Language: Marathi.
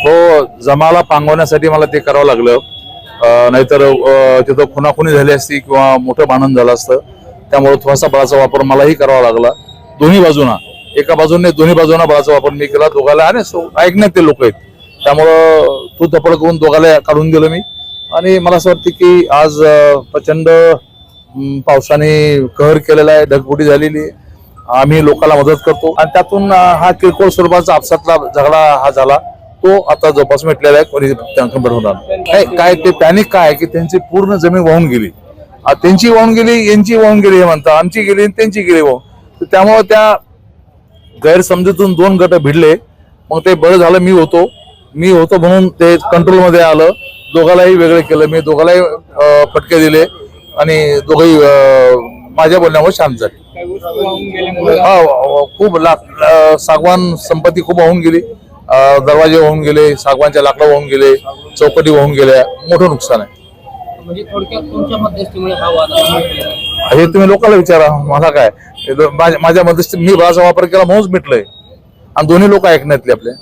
तो जमाला पांगवण्यासाठी मला ते करावं लागलं. नाहीतर तिथं खुनाखुनी झाली असती किंवा मोठं भांडण झालं असतं. त्यामुळे थोडासा बळाचा वापर मलाही करावा लागला. दोन्ही बाजूना एका बाजूने दोन्ही बाजूना बळाचा वापर मी केला. दोघाला आणि सो- ऐकण्यात ते लोक आहेत. त्यामुळं तू धपड करून दोघाला काढून दिलं मी. आणि मला असं वाटतं की आज प्रचंड पावसाने कहर केलेला आहे ढगफुटी झालेली आहे. आम्ही लोकांना मदत करतो. आणि त्यातून हा किरकोळ स्वरूपाचा आपसातला झगडा हा झाला. तो आता जवळपास मिटलेला आहे कोणी होणार. नाही. काय ते पॅनिक काय की त्यांची पूर्ण जमीन वाहून गेली. त्यांची वाहून गेली यांची वाहून गेली हे म्हणतात आमची गेली आणि त्यांची गेली वाहून. त्यामुळे त्या गैरसमजुतीतून दोन गट भिडले. मग ते बरं झालं मी होतो. मी होतो म्हणून ते कंट्रोलमध्ये आलं. दोघालाही वेगळं केलं. मी दोघालाही फटके दिले आणि दोघही माझ्या बोलण्यामुळे शांत झाले. गेल्यामुळे हा, व- खूप लाख सागवान संपत्ती खूप वाहून गेली. दरवाजे वाहून गेले सागवानच्या लाकडं वाहून गेले चौकटी वाहून गेल्या. मोठं नुकसान आहे. म्हणजे थोडक्यात तुमच्या मध्यस्थीमुळे हा वाद. हे तुम्ही लोकांना विचारा मला काय? माझ्या माझ्या मध्यस्थी मी बळाचा वापर केला म्हणूनच मिटलंय. आणि दोन्ही लोक ऐकण्यातले आपले.